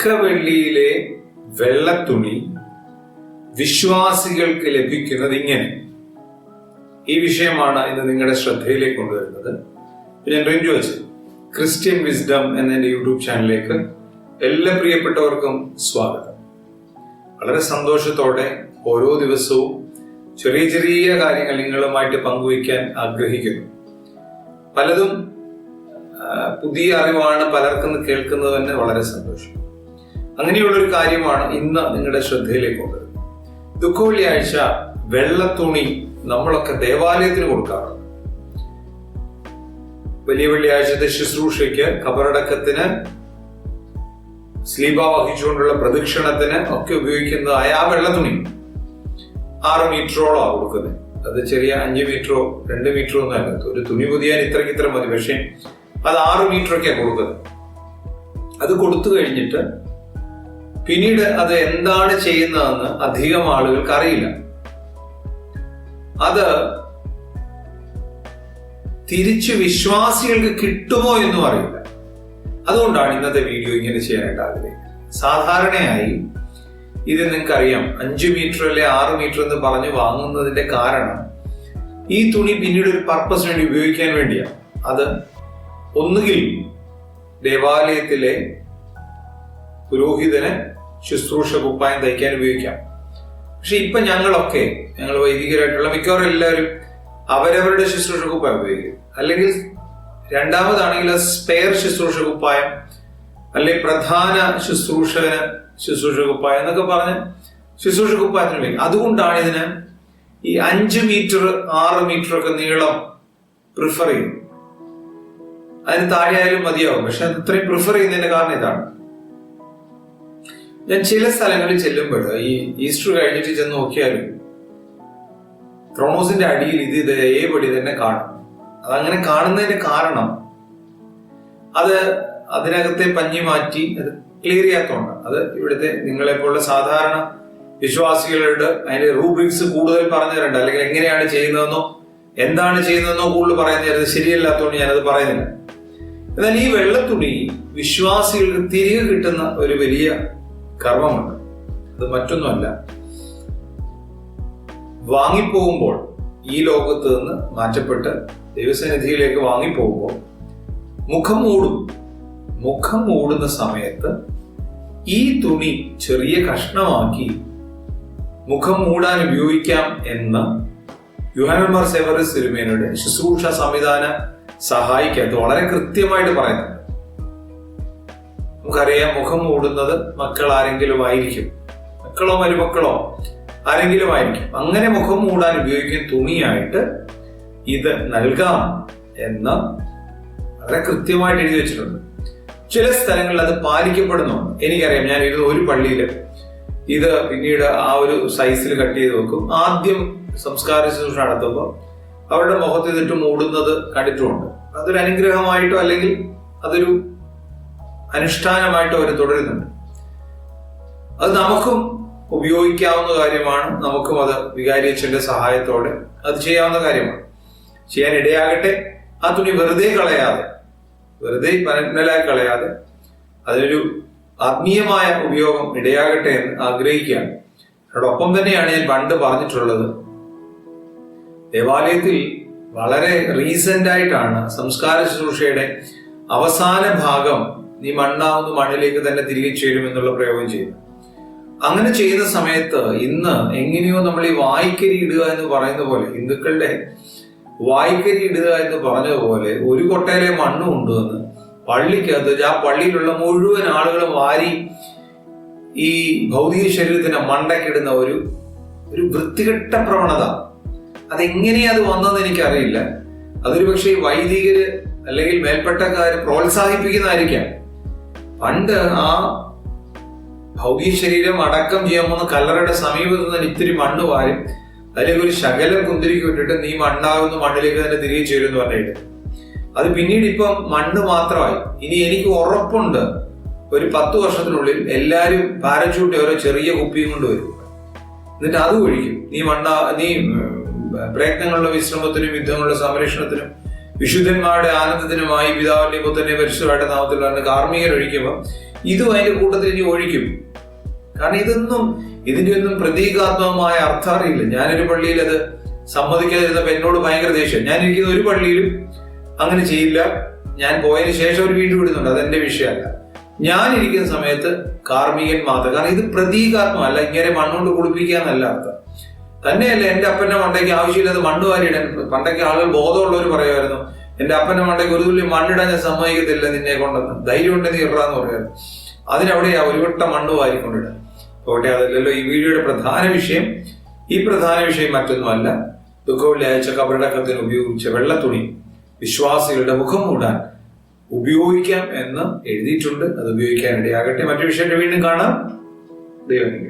ദുഃഖവെള്ളിയിലെ വെള്ളത്തുണി വിശ്വാസികൾക്ക് ലഭിക്കുന്നത് ഇങ്ങനെ. ഈ വിഷയമാണ് ഇന്ന് നിങ്ങളുടെ ശ്രദ്ധയിലേക്ക് കൊണ്ടുവരുന്നത്. ഞാൻ റിഞ്ചു വെച്ച്. ക്രിസ്ത്യൻ വിസ്ഡം എന്ന എന്റെ യൂട്യൂബ് ചാനലിലേക്ക് എല്ലാ പ്രിയപ്പെട്ടവർക്കും സ്വാഗതം. വളരെ സന്തോഷത്തോടെ ഓരോ ദിവസവും ചെറിയ ചെറിയ കാര്യങ്ങൾ നിങ്ങളുമായിട്ട് പങ്കുവയ്ക്കാൻ ആഗ്രഹിക്കുന്നു. പലതും പുതിയ അറിവാണ് പലർക്കും കേൾക്കുന്നത് തന്നെ വളരെ സന്തോഷം. അങ്ങനെയുള്ള ഒരു കാര്യമാണ് ഇന്ന് നിങ്ങളുടെ ശ്രദ്ധയിലേക്ക് കൊണ്ടുവരുന്നത് ദുഃഖവെള്ളിയാഴ്ച വെള്ളത്തുണി നമ്മളൊക്കെ ദേവാലയത്തിന് കൊടുക്കാറുണ്ട്. വലിയ വെള്ളിയാഴ്ചത്തെ ശുശ്രൂഷയ്ക്ക് കബറടക്കത്തിന് സ്ലീബ വഹിച്ചുകൊണ്ടുള്ള പ്രദക്ഷിണത്തിന് ഒക്കെ ഉപയോഗിക്കുന്നതായ ആ വെള്ളത്തുണി. ആറ് മീറ്ററോളം കൊടുക്കുന്നത്. അത് ചെറിയ അഞ്ച് മീറ്ററോ രണ്ട് മീറ്ററോ ഒന്നും അല്ല. ഒരു തുണി പുതിയാൻ ഇത്രയ്ക്ക് ഇത്ര മതി. പക്ഷേ അത് ആറ് മീറ്ററൊക്കെയാണ് കൊടുക്കുന്നത്. അത് കൊടുത്തു കഴിഞ്ഞിട്ട് പിന്നീട് അത് എന്താണ് ചെയ്യുന്നതെന്ന് അധികം ആളുകൾക്ക് അറിയില്ല. അത് തിരിച്ചു വിശ്വാസികൾക്ക് കിട്ടുമോ എന്നും അറിയില്ല. അതുകൊണ്ടാണ് ഇന്നത്തെ വീഡിയോ ഇങ്ങനെ ചെയ്യാനായിട്ട് ആഗ്രഹിക്കുന്നത്. സാധാരണയായി ഇത് നിങ്ങൾക്കറിയാം. അഞ്ചു മീറ്റർ അല്ലെ ആറ് മീറ്റർ എന്ന് പറഞ്ഞ് വാങ്ങുന്നതിന്റെ കാരണം ഈ തുണി പിന്നീട് ഒരു പർപ്പസ് വേണ്ടി ഉപയോഗിക്കാൻ വേണ്ടിയാണ്. അത് ഒന്നുകിൽ ദേവാലയത്തിലെ പുരോഹിതന് ശുശ്രൂഷ കുപ്പായം തയ്ക്കാൻ ഉപയോഗിക്കാം. പക്ഷെ ഇപ്പൊ ഞങ്ങളൊക്കെ ഞങ്ങൾ വൈദികരായിട്ടുള്ള മിക്കവാറും എല്ലാവരും അവരവരുടെ ശുശ്രൂഷ കുപ്പായം ഉപയോഗിക്കും. അല്ലെങ്കിൽ രണ്ടാമതാണെങ്കിൽ സ്പെയർ ശുശ്രൂഷ കുപ്പായം അല്ലെങ്കിൽ പ്രധാന ശുശ്രൂഷകന് ശുശ്രൂഷ കുപ്പായം എന്നൊക്കെ പറഞ്ഞ് ശുശ്രൂഷ കുപ്പായത്തിന് ഉപയോഗിക്കും. അതുകൊണ്ടാണ് ഇതിന് ഈ അഞ്ച് മീറ്റർ ആറ് മീറ്റർ ഒക്കെ നീളം പ്രിഫർ ചെയ്യും അതിന് താഴെ ആയാലും മതിയാവും. പക്ഷെ അത് ഇത്രയും പ്രിഫർ ചെയ്യുന്നതിന്റെ കാരണം ഇതാണ്. ഞാൻ ചില സ്ഥലങ്ങളിൽ ചെല്ലുമ്പോൾ ഈ ഈസ്റ്റർ കഴിഞ്ഞിട്ട് ചെന്ന് നോക്കിയാലും ക്രോണോസിന്റെ അടിയിൽ ഇത് ഇതേപടി തന്നെ കാണും. അതങ്ങനെ കാണുന്നതിന്റെ കാരണം അത് അതിനകത്തെ പഞ്ഞി മാറ്റി അത് ക്ലിയർ ചെയ്യാത്തതുകൊണ്ട് അത് ഇവിടുത്തെ നിങ്ങളെ പോലുള്ള സാധാരണ വിശ്വാസികളുടെ അതിന്റെ റൂബ്രിക്സ് കൂടുതൽ പറഞ്ഞു തരണ്ട അല്ലെങ്കിൽ എങ്ങനെയാണ് ചെയ്യുന്നതെന്നോ എന്താണ് ചെയ്യുന്നതെന്നോ കൂടുതൽ പറയുന്നത് തരുന്നത് ശരിയല്ലാത്തതുകൊണ്ട് ഞാനത് പറയുന്നില്ല. എന്നാൽ ഈ വെള്ളത്തുണി വിശ്വാസികൾക്ക് തിരികെ കിട്ടുന്ന ഒരു വലിയ കർമ്മമുണ്ട്. അത് മറ്റൊന്നുമല്ല. വാങ്ങിപ്പോകുമ്പോൾ ഈ ലോകത്ത് നിന്ന് മാറ്റപ്പെട്ട് ദൈവസന്നിധിയിലേക്ക് വാങ്ങിപ്പോകുമ്പോൾ മുഖം മൂടും. മുഖം മൂടുന്ന സമയത്ത് ഈ തുണി ചെറിയ കഷ്ണമാക്കി മുഖം മൂടാൻ ഉപയോഗിക്കാം എന്ന് യുഹാനന്മാർ സെവറസ് സിനിമയുടെ ശുശ്രൂഷ സംവിധാന സഹായിക്കത്ത് വളരെ കൃത്യമായിട്ട് പറയുന്നുണ്ട്. നമുക്കറിയാം മുഖം മൂടുന്നത് മക്കൾ ആരെങ്കിലും ആയിരിക്കും മക്കളോ മരുമക്കളോ ആരെങ്കിലും ആയിരിക്കും അങ്ങനെ മുഖം മൂടാൻ ഉപയോഗിക്കുന്ന തുണിയായിട്ട് ഇത് നൽകാം എന്ന് വളരെ കൃത്യമായിട്ട് എഴുതി വെച്ചിട്ടുണ്ട്. ചില സ്ഥലങ്ങളിൽ അത് പാലിക്കപ്പെടുന്നു എനിക്കറിയാം ഞാൻ ഇരുന്ന ഒരു പള്ളിയിൽ ഇത് പിന്നീട് ആ ഒരു സൈസിൽ കട്ട് ചെയ്ത് വെക്കും. ആദ്യം സംസ്കാര ശുശ്രൂഷ നടത്തുമ്പോൾ അവരുടെ മുഖത്ത് ഇതിട്ട് മൂടുന്നത് കണ്ടിട്ടുമുണ്ട്. അതൊരു അനുഗ്രഹമായിട്ടോ അല്ലെങ്കിൽ അതൊരു അനുഷ്ഠാനമായിട്ടോ അവർ തുടരുന്നുണ്ട്. അത് നമുക്കും ഉപയോഗിക്കാവുന്ന കാര്യമാണ്. നമുക്കും അത് വികാരിയച്ഛന്റെ സഹായത്തോടെ അത് ചെയ്യാവുന്ന കാര്യമാണ്. ചെയ്യാൻ ഇടയാകട്ടെ. ആ തുണി വെറുതെ കളയാതെ വെറുതെ പനലായി കളയാതെ അതിനൊരു ആത്മീയമായ ഉപയോഗം ഇടയാകട്ടെ എന്ന് ആഗ്രഹിക്കുകയാണ്. അതോടൊപ്പം തന്നെയാണ് ഞാൻ പണ്ട് പറഞ്ഞിട്ടുള്ളത്. ദേവാലയത്തിൽ വളരെ റീസെന്റ് ആയിട്ടാണ് സംസ്കാര ശുശ്രൂഷയുടെ അവസാന ഭാഗം നീ മണ്ണാവുന്ന മണ്ണിലേക്ക് തന്നെ തിരികെ ചേരും എന്നുള്ള പ്രയോഗം ചെയ്യുന്നു. അങ്ങനെ ചെയ്യുന്ന സമയത്ത് ഇന്ന് എങ്ങനെയോ നമ്മൾ ഈ വായിക്കരി ഇടുക എന്ന് പറയുന്ന പോലെ ഹിന്ദുക്കളുടെ വായിക്കരി ഇടുക എന്ന് പറഞ്ഞതുപോലെ ഒരു കൊട്ടയിലെ മണ്ണ് കൊണ്ടുവന്ന് പള്ളിക്കകത്ത് ആ പള്ളിയിലുള്ള മുഴുവൻ ആളുകളും വാരി ഈ ഭൗതിക ശരീരത്തിന് മണ്ടക്കിടുന്ന ഒരു ഒരു വൃത്തികെട്ട പ്രവണത. അതെങ്ങനെയാ അത് വന്നതെന്ന് എനിക്കറിയില്ല. അതൊരു പക്ഷേ വൈദികര് അല്ലെങ്കിൽ മേൽപ്പെട്ടക്കാര് പ്രോത്സാഹിപ്പിക്കുന്നതായിരിക്കാം. പണ്ട് ആ ഭൗതിക ശരീരം അടക്കം ചെയ്യാൻ പോകുന്ന കല്ലറയുടെ സമീപത്ത് നിന്ന് ഇത്തിരി മണ്ണ് വാരും അതിലേക്ക് ഒരു ശകലം കുന്തിരിക്ക് വിട്ടിട്ട് നീ മണ്ണാകുന്ന മണ്ണിലേക്ക് തന്നെ തിരികെ ചേരും എന്ന് പറഞ്ഞിട്ട്. അത് പിന്നീട് ഇപ്പം മണ്ണ് മാത്രമായി. ഇനി എനിക്ക് ഉറപ്പുണ്ട്. ഒരു പത്ത് വർഷത്തിനുള്ളിൽ എല്ലാവരും പാരച്ചൂട്ടി ഓരോ ചെറിയ കുപ്പിയും കൊണ്ട് വരും. എന്നിട്ട് അത് ഒഴിക്കും. നീ മണ്ണ നീ പ്രയത്നങ്ങളുടെ വിശ്രമത്തിനും യുദ്ധങ്ങളുടെ സംരക്ഷണത്തിനും വിശുദ്ധന്മാരുടെ ആനന്ദത്തിനുമായി പിതാവിന്റെ പുത്രനെ പരിശുദ്ധമായിട്ട് നാമത്തിൽ വന്ന് കാർമ്മികർ ഒഴിക്കുമ്പോൾ ഇതും അതിന്റെ കൂട്ടത്തിൽ ഇനി ഒഴിക്കും. കാരണം ഇതൊന്നും ഇതിന്റെ ഒന്നും പ്രതീകാത്മകമായ അർത്ഥം അറിയില്ല ഞാനൊരു പള്ളിയിൽ അത് സമ്മതിക്കാതിരുന്നപ്പോ എന്നോട് ഭയങ്കര ദേഷ്യം. ഞാൻ ഇരിക്കുന്ന ഒരു പള്ളിയിലും അങ്ങനെ ചെയ്യില്ല. ഞാൻ പോയതിന് ശേഷം ഒരു വീട്ടിൽ വിടുന്നുണ്ട്. അതെന്റെ വിഷയമല്ല. ഞാൻ ഇരിക്കുന്ന സമയത്ത് കാർമികൻ മാത്രം. കാരണം ഇത് പ്രതീകാത്മകമല്ല. ഇങ്ങനെ മണ്ണുകൊണ്ട് കുളിപ്പിക്കുക എന്നല്ല അർത്ഥം. തന്നെയല്ല എന്റെ അപ്പന്റെ മണ്ടയ്ക്ക് ആവശ്യമില്ലാതെ മണ്ണ് വാരിയിടാൻ പണ്ടൊക്കെ ആളുകൾ ബോധമുള്ളവർ പറയുമായിരുന്നു എന്റെ അപ്പന്റെ മണ്ടയ്ക്ക് ഒരു തുള്ളി മണ്ണിടാൻ ഞാൻ സമ്മതിക്കത്തില്ല നിന്നെ കൊണ്ടെന്ന്. ധൈര്യം ഉണ്ടെന്ന് ഇറാന്ന് പറയുമായിരുന്നു. അതിനവിടെ ഒരു വട്ടം മണ്ണ് വാരിക്കൊണ്ടിടാം പോട്ടെ അതല്ലല്ലോ ഈ വീഡിയോയുടെ പ്രധാന വിഷയം. ഈ പ്രധാന വിഷയം മറ്റൊന്നുമല്ല. ദുഃഖവെള്ളിയാഴ്ച കബറടക്കത്തിന് ഉപയോഗിച്ച വെള്ളത്തുണി വിശ്വാസികളുടെ മുഖം മൂടാൻ ഉപയോഗിക്കാം എന്ന് എഴുതിയിട്ടുണ്ട്. അത് ഉപയോഗിക്കാൻ ഇടയാകട്ടെ. മറ്റു വിഷയത്തെ വീണ്ടും കാണാം. ദൈവം.